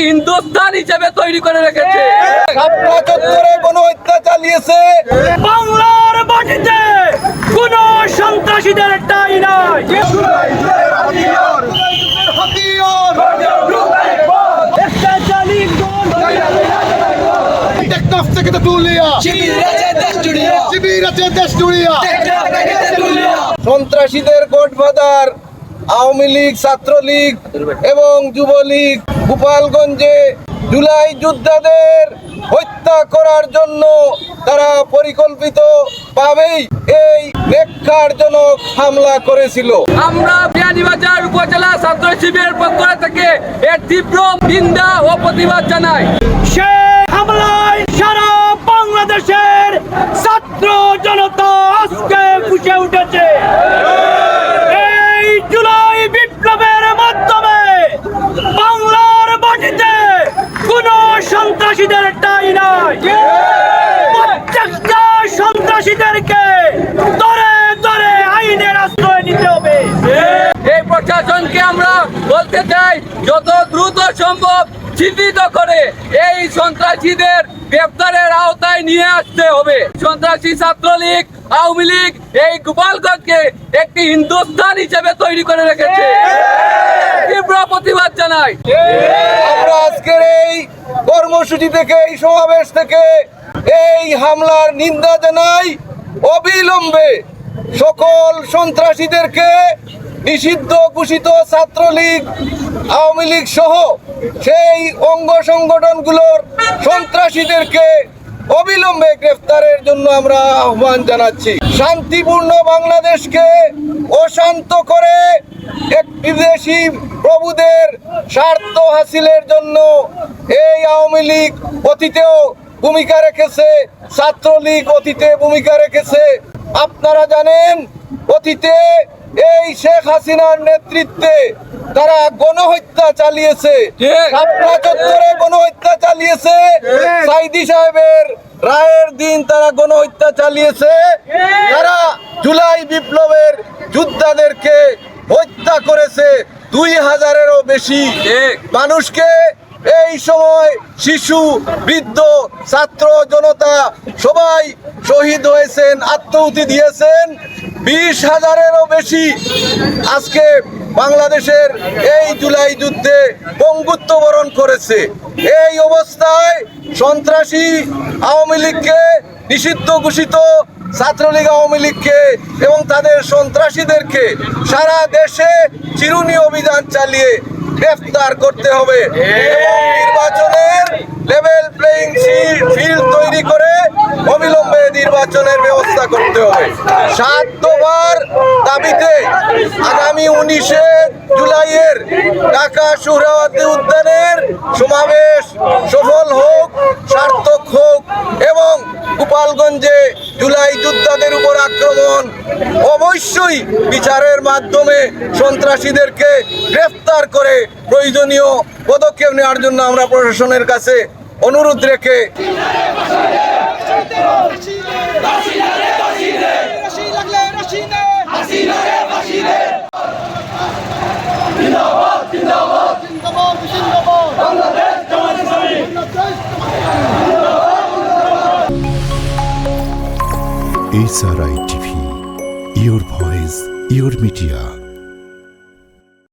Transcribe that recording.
হিন্দুস্তান হিসেবে তৈরি করে রেখেছে। গণহত্যা চালিয়েছে। বাংলার মাটিতে কোন সন্ত্রাসীদের ঠাঁই নাই। থেকে তো তুলিয়া শিবির আছে দেশ জুড়িয়া সন্ত্রাসীদের গডফাদার আওয়ামী লীগ ছাত্রলীগ এবং যুবলীগ গোপালগঞ্জে জুলাই যোদ্ধাদের হত্যা করার জন্য তারা পরিকল্পিত ভাবেই এই ব্যাখ্যারজনক হামলা করেছিল। আমরা বিয়ানীবাজার উপজেলা ছাত্র শিবিরের পক্ষ থেকে এর তীব্র নিন্দা ও প্রতিবাদ জানাই সে হামলায় সারা বাংলাদেশের ছাত্র জনতা আজকে ফুসে উঠেছে এই জুলাই বিপ্লবের মাধ্যমে বাংলার মাটিতে কোন প্রত্যেকটা সন্ত্রাসীদেরকে দরে দরে আইনের আশ্রয় নিতে হবে। এই প্রশাসনকে আমরা বলতে চাই, যত দ্রুত সম্ভব চিহ্নিত করে এই সন্ত্রাসীদের গ্রেপ্তারের আওতায় নিয়ে আসতে হবে। সন্ত্রাসী ছাত্রলীগ, আওয়ামী লীগ এই গোপালগঞ্জকে একটি হিন্দুস্তান হিসেবে তৈরি করে রেখেছে। তীব্র প্রতিবাদ জানাই। আমরা আজকের এই কর্মসূচি থেকে, এই সমাবেশ থেকে এই হামলার নিন্দা জানাই অবিলম্বে সকল সন্ত্রাসীদেরকে নিষিদ্ধ ঘোষিত ছাত্রলীগ, আওয়ামী লীগ সহ সেই অঙ্গ সংগঠনগুলোর সন্ত্রাসীদেরকে অবিলম্বে গ্রেফতারের জন্য আমরা আহ্বান জানাচ্ছি। শান্তিপূর্ণ বাংলাদেশকে অশান্ত করে একটি দেশি প্রভুদের স্বার্থ হাসিলের জন্য এই আওয়ামী লীগ অতীতেও ভূমিকা রেখেছে, ছাত্রলীগ অতীতে ভূমিকা রেখেছে। আপনারা জানেন, অতীতে এই শেখ হাসিনার নেতৃত্বে তারা গণহত্যা চালিয়েছে। শাপলা চত্বরে গণহত্যা চালিয়েছে। সাইদি সাহেবের রায়ের দিন তারা গণহত্যা চালিয়েছে। তারা জুলাই বিপ্লবের যোদ্ধাদেরকে হত্যা করেছে। দুই হাজারেরও বেশি। মানুষকে এই সময় শিশু, বৃদ্ধ, ছাত্র, জনতা সবাই শহীদ হয়েছেন, আত্মহুতি দিয়েছেন। বিশ হাজারেরও বেশি আজকে বাংলাদেশের এই জুলাই যুদ্ধে পঙ্গুত্ব বরণ করেছে। এই অবস্থায় সন্ত্রাসী আওয়ামী লীগকে নিষিদ্ধ ঘোষিত ছাত্রলীগ আওয়ামী লীগকে এবং তাদের সন্ত্রাসীদেরকে সারা দেশে চিরুনি অভিযান চালিয়ে গ্রেফতার করতে হবে নির্বাচনের লেভেল প্লেইং ফিল্ড তৈরি করে অবিলম্বে নির্বাচনের ব্যবস্থা করতে হবে। সাত দাবিতে আগামী উনিশে জুলাইয়ের ঢাকা সুহরাওয়ার্দী উদ্যানের সমাবেশ সফল হোক, সার্থক হোক এবং গোপালগঞ্জে জুলাই যোদ্ধাদের উপর আক্রমণ। অবশ্যই বিচারের মাধ্যমে সন্ত্রাসীদেরকে গ্রেফতার করে প্রয়োজনীয় পদক্ষেপ নেওয়ার জন্য আমরা প্রশাসনের কাছে অনুরোধ রেখে S R I TV your voice your media